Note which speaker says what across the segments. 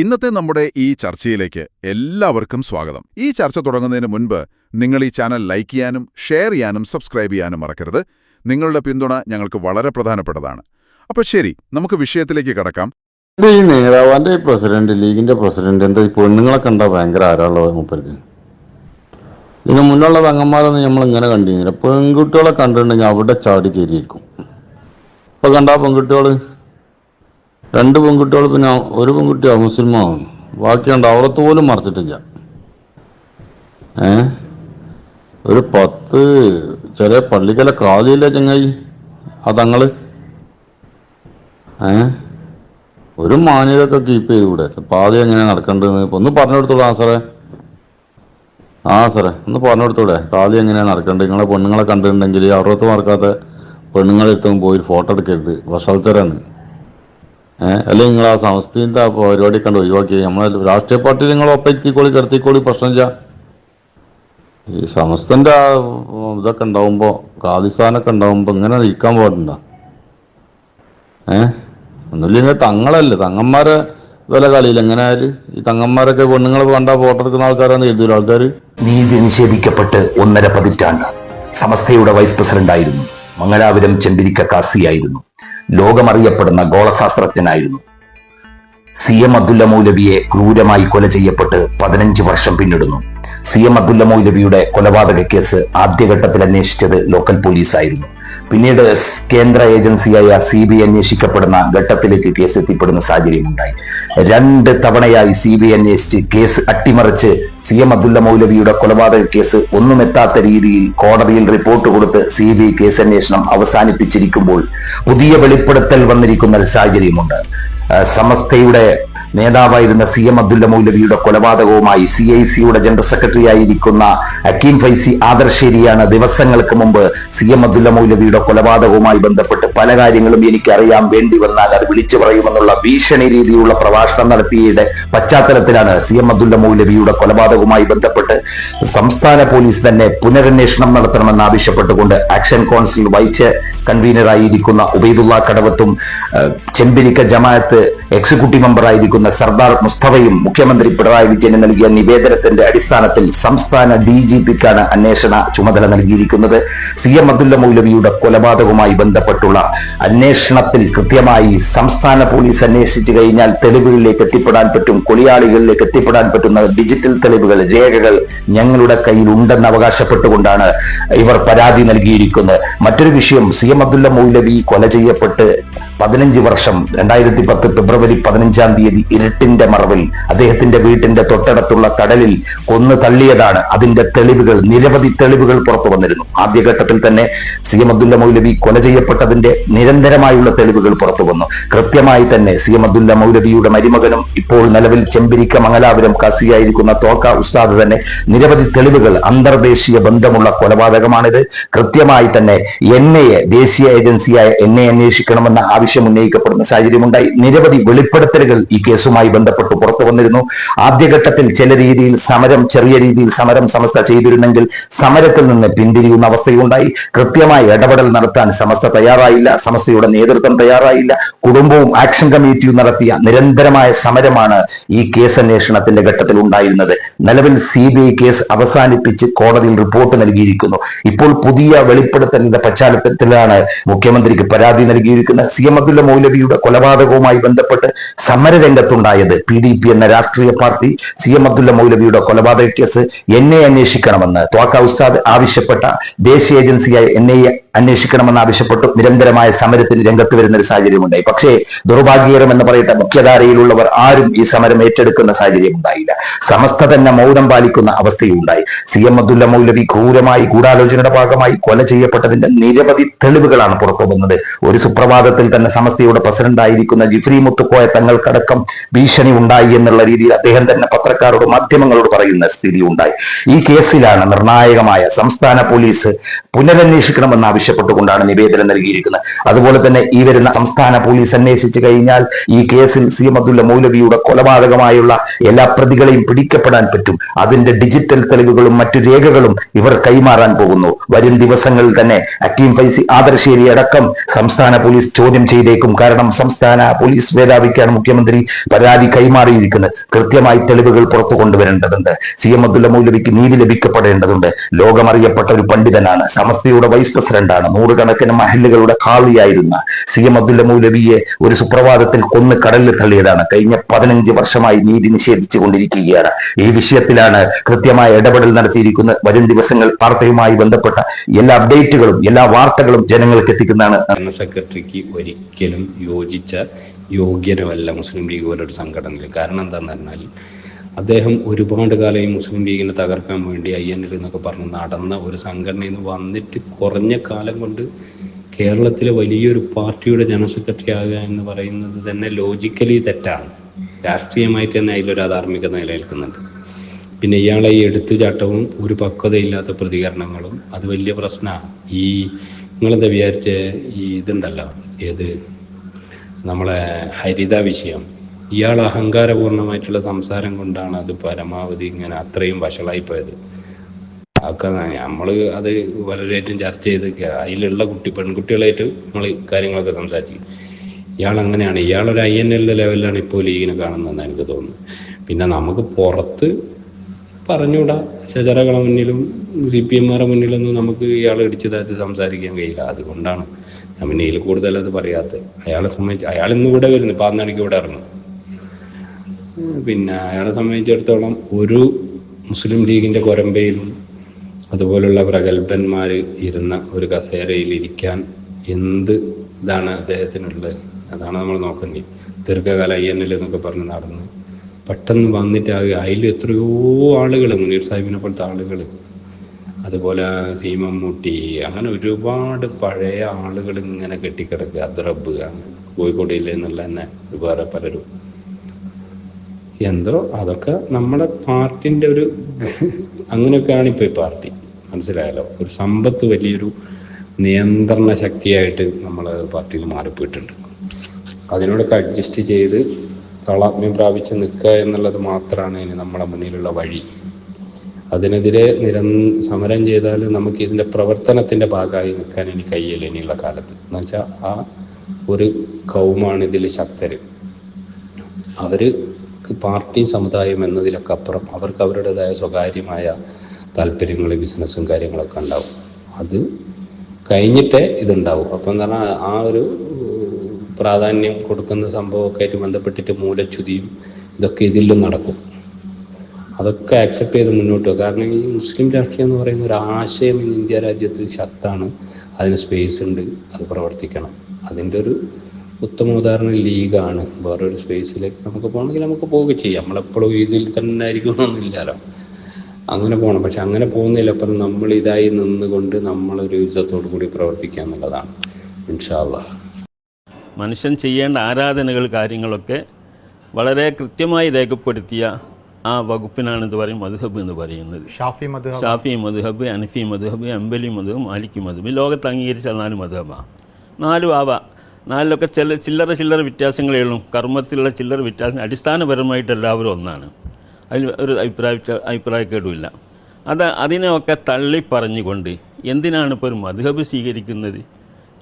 Speaker 1: ഇന്നത്തെ നമ്മുടെ ഈ ചർച്ചയിലേക്ക് എല്ലാവർക്കും സ്വാഗതം. ഈ ചർച്ച തുടങ്ങുന്നതിന് മുൻപ് നിങ്ങൾ ഈ ചാനൽ ലൈക്ക് ചെയ്യാനും ഷെയർ ചെയ്യാനും സബ്സ്ക്രൈബ് ചെയ്യാനും മറക്കരുത്. നിങ്ങളുടെ പിന്തുണ ഞങ്ങൾക്ക് വളരെ പ്രധാനപ്പെട്ടതാണ്. അപ്പോൾ ശരി നമുക്ക് വിഷയത്തിലേക്ക് കടക്കാം.
Speaker 2: ഈ നേതാവാന്റെ ഈ പ്രസിഡന്റ് ലീഗിന്റെ പ്രസിഡന്റ് എന്താ ഈ പെണ്ണുങ്ങളെ കണ്ട ഭയങ്കര ആരാളോ മൂപ്പർക്ക്? ഇതിന് മുന്നുള്ള തങ്ങന്മാരൊന്നും നമ്മൾ ഇങ്ങനെ കണ്ടിരുന്നില്ല. പെൺകുട്ടികളെ കണ്ടിട്ടുണ്ടെങ്കിൽ അവിടെ ചാടി കയറിയിരിക്കും ഇപ്പൊ കണ്ട പെൺകുട്ടികൾ രണ്ട് പെൺകുട്ടികൾ പിന്നെ ഒരു പെൺകുട്ടി മുസ്ലിമാവും ബാക്കിയുണ്ട് അവർത്ത് പോലും മറച്ചിട്ടില്ല. ഏ? ഒരു പത്ത് ചെറിയ പള്ളിക്കല കാതില്ല ചങ്ങായി? ആ തങ്ങൾ? ഏ? ഒരു മാന്യതൊക്കെ കീപ്പ് ചെയ്തുകൂടെ പാതി എങ്ങനെ നടക്കേണ്ടതെന്ന്? ഒന്ന് പറഞ്ഞു കൊടുത്തോളൂ ആ സാറേ. ആ സാറേ ഒന്ന് പറഞ്ഞു കൊടുത്തൂടെ കാലി എങ്ങനെയാണ് നടക്കേണ്ടത്? നിങ്ങളെ പെണ്ണുങ്ങളെ കണ്ടിട്ടുണ്ടെങ്കിൽ അറുപത്ത് മറക്കാത്ത പെണ്ണുങ്ങളെ എടുത്തും പോയി ഫോട്ടോ എടുക്കരുത്. വഷളത്തരാണ് ഏഹ് അല്ലെങ്കിൽ നിങ്ങൾ ആ സമസ്തീന്റെ പരിപാടി കണ്ട് ഒഴിവാക്കി നമ്മളെ രാഷ്ട്രീയ പാർട്ടി നിങ്ങൾ ഒപ്പത്തിക്കോളി കിടത്തിക്കോളി പ്രശ്നമില്ല ഈ സമസ്തന്റെ ആ ഇതൊക്കെ ഉണ്ടാവുമ്പോൾ കാതിസ്ഥാനൊക്കെ ഉണ്ടാവുമ്പോൾ ഇങ്ങനെ ഇരിക്കാൻ പാടുണ്ടോ? ഏഹ് ഒന്നുമില്ലെങ്കിൽ തങ്ങളല്ലേ. തങ്ങന്മാരെ വില കളിയില്ല. എങ്ങനെ ഈ തങ്ങന്മാരൊക്കെ പെണ്ണുങ്ങൾ കണ്ടാ ഫോട്ടോ എടുക്കുന്ന ആൾക്കാരാണ് എഴുതിയൊരു ആൾക്കാർ
Speaker 3: നീതി നിഷേധിക്കപ്പെട്ട് ഒന്നര പതിറ്റാണ്ട് സമസ്തയുടെ വൈസ് പ്രസിഡന്റായിരുന്നു മംഗലാപുരം ചെമ്പിരിക്ക കാസിയായിരുന്നു. ലോകമറിയപ്പെടുന്ന ഗോളശാസ്ത്രജ്ഞനായിരുന്നു. സി എം അബ്ദുല്ല മൗലവിയെ ക്രൂരമായി കൊല ചെയ്യപ്പെട്ട് പതിനഞ്ച് വർഷം പിന്നിടുന്നു. സി എം അബ്ദുല്ല മൗലവിയുടെ കൊലപാതക കേസ് ആദ്യഘട്ടത്തിൽ അന്വേഷിച്ചത് ലോക്കൽ പോലീസായിരുന്നു. പിന്നീട് കേന്ദ്ര ഏജൻസിയായ സി ബി അന്വേഷിക്കപ്പെടുന്ന ഘട്ടത്തിലേക്ക് കേസ് എത്തിപ്പെടുന്ന സാഹചര്യമുണ്ടായി. രണ്ട് തവണയായി സി ബി അന്വേഷിച്ച് കേസ് അട്ടിമറിച്ച് സി എം അബ്ദുള്ള മൗലവിയുടെ കൊലപാതക കേസ് ഒന്നും എത്താത്ത രീതിയിൽ കോടതിയിൽ റിപ്പോർട്ട് കൊടുത്ത് സി ബി കേസ് അന്വേഷണം അവസാനിപ്പിച്ചിരിക്കുമ്പോൾ പുതിയ വെളിപ്പെടുത്തൽ വന്നിരിക്കുന്ന ഒരു സാഹചര്യമുണ്ട്. സമസ്തയുടെ നേതാവായിരുന്ന സി എം അബ്ദുല്ല മൗലവിയുടെ കൊലപാതകവുമായി സി ഐ സിയുടെ ജനറൽ സെക്രട്ടറി ആയിരിക്കുന്ന അക്കീം ഫൈസി ആദർശേരിയാണ് ദിവസങ്ങൾക്ക് മുമ്പ് സി എം അബ്ദുല്ല മൗലവിയുടെ കൊലപാതകവുമായി ബന്ധപ്പെട്ട് പല കാര്യങ്ങളും എനിക്കറിയാൻ വേണ്ടി വന്നാൽ അത് വിളിച്ചു പറയുമെന്നുള്ള ഭീഷണി രീതിയിലുള്ള പ്രഭാഷണം നടത്തിയുടെ പശ്ചാത്തലത്തിലാണ് സി എം അബ്ദുല്ല മൗലവിയുടെ കൊലപാതകവുമായി ബന്ധപ്പെട്ട് സംസ്ഥാന പോലീസ് തന്നെ പുനരന്വേഷണം നടത്തണമെന്ന് ആവശ്യപ്പെട്ടുകൊണ്ട് ആക്ഷൻ കൗൺസിൽ വൈസ് കൺവീനറായിരിക്കുന്ന ഉബൈദുള്ള കടവത്തും ചെമ്പിരിക്ക ജമാഅത്ത് എക്സിക്യൂട്ടീവ് മെമ്പറായിരിക്കുന്ന സർദാർ മുസ്തഫയും മുഖ്യമന്ത്രി പിണറായി വിജയന് നൽകിയ നിവേദനത്തിന്റെ അടിസ്ഥാനത്തിൽ സംസ്ഥാന ഡി ജി പിക്കാണ് അന്വേഷണ ചുമതല നൽകിയിരിക്കുന്നത്. സി എം അബ്ദുല്ല മൗലവിയുടെ കൊലപാതകവുമായി ബന്ധപ്പെട്ടുള്ള അന്വേഷണത്തിൽ കൃത്യമായി സംസ്ഥാന പോലീസ് അന്വേഷിച്ചു കഴിഞ്ഞാൽ തെളിവുകളിലേക്ക് എത്തിപ്പെടാൻ പറ്റും കൊലയാളികളിലേക്ക് എത്തിപ്പെടാൻ പറ്റുന്ന ഡിജിറ്റൽ തെളിവുകൾ രേഖകൾ ഞങ്ങളുടെ കയ്യിൽ ഉണ്ടെന്ന് അവകാശപ്പെട്ടുകൊണ്ടാണ് ഇവർ പരാതി നൽകിയിരിക്കുന്നത്. മറ്റൊരു വിഷയം സി എം അബ്ദുല്ല മൗലവി കൊല ചെയ്യപ്പെട്ട് പതിനഞ്ച് വർഷം രണ്ടായിരത്തി പത്ത് ഫെബ്രുവരി പതിനഞ്ചാം തീയതി ഇരുട്ടിന്റെ മറവിൽ അദ്ദേഹത്തിന്റെ വീട്ടിന്റെ തൊട്ടടുത്തുള്ള കടലിൽ കൊന്നു തള്ളിയതാണ്. അതിന്റെ തെളിവുകൾ നിരവധി തെളിവുകൾ പുറത്തു വന്നിരുന്നു. ആദ്യഘട്ടത്തിൽ തന്നെ സി എം അബ്ദുല്ല മൗലവി കൊല ചെയ്യപ്പെട്ടതിന്റെ നിരന്തരമായുള്ള തെളിവുകൾ പുറത്തു വന്നു. കൃത്യമായി തന്നെ സി എം അബ്ദുല്ല മൗലവിയുടെ മരുമകനും ഇപ്പോൾ നിലവിൽ ചെമ്പിരിക്ക മംഗലാപുരം കാസിയായിരിക്കുന്ന തോക്ക ഉസ്താദ് തന്നെ നിരവധി തെളിവുകൾ അന്തർദേശീയ ബന്ധമുള്ള കൊലപാതകമാണിത്. കൃത്യമായി തന്നെ എൻ എ ദേശീയ ഏജൻസിയായ എൻ ഐ അന്വേഷിക്കണമെന്ന ആവശ്യം ഉന്നയിക്കപ്പെടുന്ന സാഹചര്യമുണ്ടായി. നിരവധി വെളിപ്പെടുത്തലുകൾ ഈ കേസുമായി ബന്ധപ്പെട്ട് പുറത്തു വന്നിരുന്നു. ആദ്യഘട്ടത്തിൽ ചില രീതിയിൽ സമരം ചെറിയ രീതിയിൽ സമരം സമസ്ത ചെയ്തിരുന്നെങ്കിൽ സമരത്തിൽ നിന്ന് പിന്തിരിയുന്ന അവസ്ഥയുണ്ടായി. കൃത്യമായി ഇടപെടൽ നടത്താൻ സമസ്ത തയ്യാറായില്ല. സമസ്തയുടെ നേതൃത്വം തയ്യാറായില്ല. കുടുംബവും ആക്ഷൻ കമ്മിറ്റിയും നടത്തിയ നിരന്തരമായ സമരമാണ് ഈ കേസ് അന്വേഷണത്തിന്റെ ഘട്ടത്തിൽ ഉണ്ടായിരുന്നത്. നിലവിൽ സി കേസ് അവസാനിപ്പിച്ച് കോടതിയിൽ റിപ്പോർട്ട് നൽകിയിരിക്കുന്നു. ഇപ്പോൾ പുതിയ വെളിപ്പെടുത്തലിന്റെ പശ്ചാത്തലത്തിലാണ് മുഖ്യമന്ത്രിക്ക് പരാതി നൽകിയിരിക്കുന്നത്. സി എം അബ്ദുല്ല മൗലവിയുടെ കൊലപാതകവുമായി ബന്ധപ്പെട്ട് സമരരംഗത്തുണ്ടായത് പി ഡി പി എന്ന രാഷ്ട്രീയ പാർട്ടി സി എം അബ്ദുല്ല മൗലവിയുടെ കൊലപാതക കേസ് ഐ അന്വേഷിക്കണമെന്ന്. ത്വാക്ക ഉസ്താദ് ആവശ്യപ്പെട്ട ദേശീയ ഏജൻസിയായ എൻ ഐ അന്വേഷിക്കണമെന്ന് ആവശ്യപ്പെട്ടു. നിരന്തരമായ സമരത്തിന് രംഗത്ത് വരുന്ന ഒരു സാഹചര്യമുണ്ടായി. പക്ഷേ ദുർഭാഗ്യകരം എന്ന് പറയട്ടെ മുഖ്യധാരയിലുള്ളവർ ആരും ഈ സമരം ഏറ്റെടുക്കുന്ന സാഹചര്യം ഉണ്ടായില്ല സമസ്ത തന്നെ മൗനം പാലിക്കുന്ന അവസ്ഥയുണ്ടായി. സി എം അബ്ദുല്ല മൗലവി ക്രൂരമായി ഗൂഢാലോചനയുടെ ഭാഗമായി കൊല ചെയ്യപ്പെട്ടതിന്റെ നിരവധി തെളിവുകളാണ് പുറത്തു വന്നത് ഒരു സുപ്രഭാതത്തിൽ തന്നെ സമസ്തയുടെ പ്രസിഡന്റായിരിക്കുന്ന ജിഫ്രി മുത്തുക്കോയ തങ്ങൾക്കടക്കം ഭീഷണി ഉണ്ടായി എന്നുള്ള രീതിയിൽ അദ്ദേഹം തന്നെ പത്രക്കാരോട് മാധ്യമങ്ങളോട് പറയുന്ന സ്ഥിതി ഉണ്ടായി. ഈ കേസിലാണ് നിർണായകമായ സംസ്ഥാന പോലീസ് പുനരന്വേഷിക്കണമെന്ന് ആവശ്യപ്പെട്ടുകൊണ്ടാണ് നിവേദനം നൽകിയിരിക്കുന്നത്. അതുപോലെ തന്നെ ഈ വരുന്ന സംസ്ഥാന പോലീസ് അന്വേഷിച്ചു കഴിഞ്ഞാൽ ഈ കേസിൽ സി അബ്ദുള്ള മൗലവിയുടെ കൊലപാതകമായുള്ള എല്ലാ പ്രതികളെയും പിടിക്കപ്പെടാൻ പറ്റും. അതിന്റെ ഡിജിറ്റൽ തെളിവുകളും മറ്റു രേഖകളും ഇവർ കൈമാറാൻ പോകുന്നു. വരും ദിവസങ്ങളിൽ തന്നെ അക്കീം ഫൈസി ആദർശേരി അടക്കം സംസ്ഥാന പോലീസ് ചോദ്യം ചെയ്യും. ചെയ്തേക്കും കാരണം സംസ്ഥാന പോലീസ് മേധാവിക്കാണ് മുഖ്യമന്ത്രി പരാതി കൈമാറിയിരിക്കുന്നത്. കൃത്യമായി തെളിവുകൾ പുറത്തു കൊണ്ടുവരേണ്ടതുണ്ട്. സി എം അബ്ദുല്ല മൗലവിക്ക് നീതി ലഭിക്കപ്പെടേണ്ടതുണ്ട്. ലോകമറിയപ്പെട്ട ഒരു പണ്ഡിതനാണ്. സമസ്തയുടെ വൈസ് പ്രസിഡന്റാണ്. നൂറുകണക്കിന് മഹല്ലുകളുടെ ഖാളിയായിരുന്ന സി എം അബ്ദുള്ള മൗലവിയെ ഒരു സുപ്രഭാതത്തിൽ കൊന്ന് കടലിൽ തള്ളിയതാണ്. കഴിഞ്ഞ പതിനഞ്ച് വർഷമായി നീതി നിഷേധിച്ചു കൊണ്ടിരിക്കുകയാണ്. ഈ വിഷയത്തിലാണ് കൃത്യമായ ഇടപെടൽ നടത്തിയിരിക്കുന്നത്. വരും ദിവസങ്ങൾ വാർത്തയുമായി ബന്ധപ്പെട്ട എല്ലാ അപ്ഡേറ്റുകളും എല്ലാ വാർത്തകളും ജനങ്ങൾക്ക് എത്തിക്കുന്നതാണ്.
Speaker 4: സെക്രട്ടറിക്ക് സെക്രട്ടറിക്ക് ഒരിക്കലും യോജിച്ച യോഗ്യനമല്ല മുസ്ലിം ലീഗ് പോലൊരു സംഘടനയിൽ. കാരണം എന്താണെന്ന് പറഞ്ഞാൽ അദ്ദേഹം ഒരുപാട് കാലം ഈ മുസ്ലിം ലീഗിനെ തകർക്കാൻ വേണ്ടി ഐ എൻ എൽ എന്നൊക്കെ പറഞ്ഞ് നടന്ന ഒരു സംഘടനയിൽ നിന്ന് വന്നിട്ട് കുറഞ്ഞ കാലം കൊണ്ട് കേരളത്തിലെ വലിയൊരു പാർട്ടിയുടെ ജനറൽ സെക്രട്ടറി ആകുക എന്ന് പറയുന്നത് തന്നെ ലോജിക്കലി തെറ്റാണ്. രാഷ്ട്രീയമായിട്ട് തന്നെ അതിലൊരു അധാർമികത നിലനിൽക്കുന്നുണ്ട്. പിന്നെ ഇയാളെ ഈ എടുത്തുചാട്ടവും ഒരു പക്വതയില്ലാത്ത പ്രതികരണങ്ങളും അത് വലിയ പ്രശ്നമാണ്. ഈ നിങ്ങളെന്താ വിചാരിച്ച? ഈ ഇതുണ്ടല്ലോ. ഏത്? നമ്മളെ ഹരിത വിഷയം. ഇയാൾ അഹങ്കാരപൂർണമായിട്ടുള്ള സംസാരം കൊണ്ടാണ് അത് പരമാവധി ഇങ്ങനെ അത്രയും വഷളായി പോയത് ഒക്കെ നമ്മൾ അത് വളരെയായിട്ടും ചർച്ച ചെയ്ത് അതിലുള്ള കുട്ടി പെൺകുട്ടികളായിട്ട് നമ്മൾ കാര്യങ്ങളൊക്കെ സംസാരിച്ചു. ഇയാൾ അങ്ങനെയാണ് ഇയാളൊരു ഐ എൻ എല്ലിന്റെ ലെവലിലാണ് ഇപ്പോൾ ലീഗിനെ കാണുന്നതെന്ന് എനിക്ക് തോന്നുന്നു. പിന്നെ നമുക്ക് പുറത്ത് പറഞ്ഞുകൂടാ ഷജറകളെ മുന്നിലും സി പി എമ്മാരുടെ മുന്നിലൊന്നും നമുക്ക് ഇയാളെ ഇടിച്ചു താഴ്ത്തി സംസാരിക്കാൻ കഴിയില്ല. അതുകൊണ്ടാണ് ഞാൻ പിന്നെ ഇതിൽ കൂടുതൽ അത് പറയാത്തത്. അയാളെ സംബന്ധിച്ച് അയാൾ ഇന്ന് ഇവിടെ വരുന്നു. പാന്നണിക്ക് ഇവിടെ ഇറങ്ങും പിന്നെ അയാളെ സംബന്ധിച്ചിടത്തോളം ഒരു മുസ്ലിം ലീഗിന്റെ കൊരമ്പയിലും അതുപോലുള്ള പ്രഗത്ഭന്മാർ ഇരുന്ന ഒരു കസേരയിൽ ഇരിക്കാൻ എന്ത് ഇതാണ് അദ്ദേഹത്തിനുള്ളത്? അതാണ് നമ്മൾ നോക്കേണ്ടത്. ദീർഘകാല ഐ എന്നൊക്കെ പറഞ്ഞ് നടന്ന് പെട്ടെന്ന് വന്നിട്ട് അതിൽ എത്രയോ ആളുകൾ മുനീർ സാഹിബിനെ പോലത്തെ ആളുകൾ അതുപോലെ സീമമ്മൂട്ടി അങ്ങനെ ഒരുപാട് പഴയ ആളുകൾ ഇങ്ങനെ കെട്ടിക്കിടക്കുക അദ്രബ് കോഴിക്കോട് ജില്ലയിൽ തന്നെ വേറെ പലരും. എന്തോ അതൊക്കെ നമ്മുടെ പാർട്ടിന്റെ ഒരു അങ്ങനെയൊക്കെയാണ് ഇപ്പോൾ ഈ പാർട്ടി. മനസ്സിലായല്ലോ? ഒരു സമ്പത്ത് വലിയൊരു നിയന്ത്രണ ശക്തിയായിട്ട് നമ്മൾ പാർട്ടിയിൽ മാറിപ്പോയിട്ടുണ്ട്. അതിനോടൊക്കെ അഡ്ജസ്റ്റ് ചെയ്ത് താളാത്മ്യം പ്രാപിച്ച് നിൽക്കുക എന്നുള്ളത് മാത്രമാണ് ഇനി നമ്മളെ മുന്നിലുള്ള വഴി. അതിനെതിരെ നിര സമരം ചെയ്താൽ നമുക്ക് ഇതിന്റെ പ്രവർത്തനത്തിന്റെ ഭാഗമായി നിൽക്കാൻ ഇനി കഴിയില്ല ഇനിയുള്ള കാലത്ത്. എന്ന് വെച്ചാൽ ആ ഒരു കൗമാണ് ഇതിൽ ശക്തർ അവർ പാർട്ടി സമുദായം എന്നതിലൊക്കെ അപ്പുറം അവർക്ക് അവരുടേതായ സ്വകാര്യമായ താല്പര്യങ്ങൾ ബിസിനസ്സും കാര്യങ്ങളൊക്കെ ഉണ്ടാവും. അത് കഴിഞ്ഞിട്ടേ ഇതുണ്ടാവും. അപ്പം എന്ന് പറഞ്ഞാൽ ആ ഒരു പ്രാധാന്യം കൊടുക്കുന്ന സംഭവമൊക്കെ ആയിട്ട് ബന്ധപ്പെട്ടിട്ട് മൂലച്യുതിയും ഇതൊക്കെ ഇതിലും നടക്കും. അതൊക്കെ ആക്സെപ്റ്റ് ചെയ്ത് മുന്നോട്ട് കാരണം ഈ മുസ്ലിം രാഷ്ട്രീയം എന്ന് പറയുന്ന ഒരു ആശയം ഇന്ന് ഇന്ത്യ രാജ്യത്ത് ശക്താണ് അതിന് സ്പേസ് ഉണ്ട്. അത് പ്രവർത്തിക്കണം. അതിന്റെ ഒരു ഉത്തമ ഉദാഹരണം ലീഗാണ്. വേറൊരു സ്പേസിലേക്ക് നമുക്ക് പോകണമെങ്കിൽ നമുക്ക് പോവുക ചെയ്യാം. നമ്മളെപ്പോഴും ഇതിൽ തന്നെ ആയിരിക്കണമെന്നില്ലല്ലോ അങ്ങനെ പോകണം. പക്ഷെ അങ്ങനെ പോകുന്നതിലപ്പുറം നമ്മൾ ഇതായി നിന്നുകൊണ്ട് നമ്മളൊരു ഇജ്ജത്തോടു കൂടി പ്രവർത്തിക്കുക എന്നുള്ളതാണ്. ഇൻഷാല്ലാ
Speaker 5: മനുഷ്യൻ ചെയ്യേണ്ട ആരാധനകൾ കാര്യങ്ങളൊക്കെ വളരെ കൃത്യമായി രേഖപ്പെടുത്തിയ ആ വകുപ്പിനാണ് ഇത് പറയും മധുഹബ് എന്ന് പറയുന്നത്.
Speaker 6: ഷാഫി മധു
Speaker 5: ഷാഫി മധുഹബ് അനഫി മധുഹബ് അമ്പലി മധുഹബ് മാലിക്കി മധുഹബ്. ഈ ലോകത്ത് അംഗീകരിച്ച നാല് മധുഹബാണ് നാലും ആവാം. നാലിലൊക്കെ ചില ചില്ലറ ചില്ലറ വ്യത്യാസങ്ങളേ ഉള്ളൂ. കർമ്മത്തിലുള്ള ചില്ലറ വ്യത്യാസം അടിസ്ഥാനപരമായിട്ട് എല്ലാവരും ഒന്നാണ്. അതിൽ ഒരു അഭിപ്രായ അഭിപ്രായക്കേടുമില്ല. അത് അതിനെയൊക്കെ തള്ളി പറഞ്ഞുകൊണ്ട് എന്തിനാണ് ഇപ്പോൾ ഒരു മധുഹബ് സ്വീകരിക്കുന്നത്?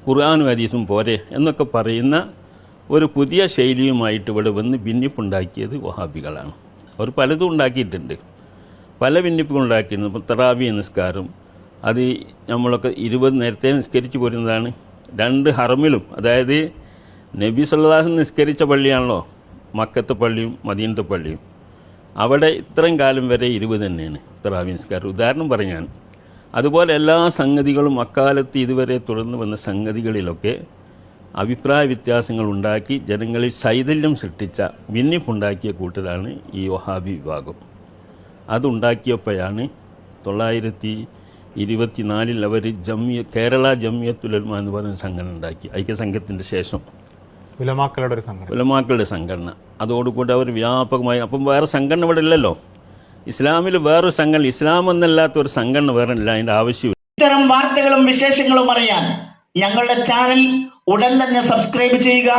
Speaker 5: ഖുർആാനും ഹദീസും പോരെ എന്നൊക്കെ പറയുന്ന ഒരു പുതിയ ശൈലിയുമായിട്ട് ഇവിടെ വന്ന് ഭിന്നിപ്പുണ്ടാക്കിയത് വഹാബികളാണ്. അവർ പലതും ഉണ്ടാക്കിയിട്ടുണ്ട്. പല ഭിന്നിപ്പുകൾ ഉണ്ടാക്കിയിട്ടുണ്ട്. ഇപ്പോൾ തറാവി നിസ്കാരം അത് നമ്മളൊക്കെ ഇരുപത് നേരത്തെ നിസ്കരിച്ചു പോരുന്നതാണ്. രണ്ട് ഹറമിലും അതായത് നബി സല്ലാഹു നിസ്കരിച്ച പള്ളിയാണല്ലോ മക്കത്തെ പള്ളിയും മദീനത്തെ പള്ളിയും. അവിടെ ഇത്രയും കാലം വരെ ഇരുപത് തന്നെയാണ് തറാവി നിസ്കാരം. ഉദാഹരണം പറഞ്ഞാൽ അതുപോലെ എല്ലാ സംഗതികളും അക്കാലത്ത് ഇതുവരെ തുടർന്നു വന്ന സംഗതികളിലൊക്കെ അഭിപ്രായ വ്യത്യാസങ്ങൾ ഉണ്ടാക്കി ജനങ്ങളിൽ ശൈഥല്യം സൃഷ്ടിച്ച ഭിന്നിപ്പുണ്ടാക്കിയ കൂട്ടരാണ് ഈ വഹാബി വിഭാഗം. അതുണ്ടാക്കിയപ്പോഴാണ് തൊള്ളായിരത്തി ഇരുപത്തിനാലിൽ അവർ ജമ്മിയ കേരള ജമ്മിയത്തുലമ എന്ന് പറയുന്ന സംഘടന ഉണ്ടാക്കി ഐക്യസംഘത്തിന്റെ ശേഷം.
Speaker 6: ഉലമാക്കളുടെ ഒരു സംഘടന.
Speaker 5: ഉലമാക്കളുടെ സംഘടന. അതോടുകൂടി അവർ വ്യാപകമായി അപ്പം വേറെ സംഘടന ഇവിടെ ഇല്ലല്ലോ. ഇസ്ലാമിൽ വേറൊരു സംഘടന ഇസ്ലാം എന്നല്ലാത്ത ഒരു സംഘടന വേറെ ഇല്ല അതിന്റെ ആവശ്യമില്ല.
Speaker 7: ഇത്തരം വാർത്തകളും വിശേഷങ്ങളും അറിയാൻ ഞങ്ങളുടെ ചാനൽ ഉടൻ തന്നെ സബ്സ്ക്രൈബ് ചെയ്യുക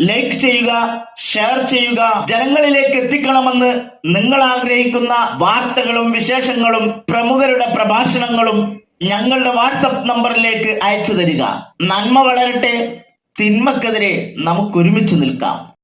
Speaker 7: ലൈക്ക് ചെയ്യുക ഷെയർ ചെയ്യുക. ജനങ്ങളിലേക്ക് എത്തിക്കണമെന്ന് നിങ്ങൾ ആഗ്രഹിക്കുന്ന വാർത്തകളും വിശേഷങ്ങളും പ്രമുഖരുടെ പ്രഭാഷണങ്ങളും ഞങ്ങളുടെ വാട്സപ്പ് നമ്പറിലേക്ക് അയച്ചു തരിക. നന്മ വളരട്ടെ തിന്മക്കെതിരെ നമുക്കൊരുമിച്ച് നിൽക്കാം.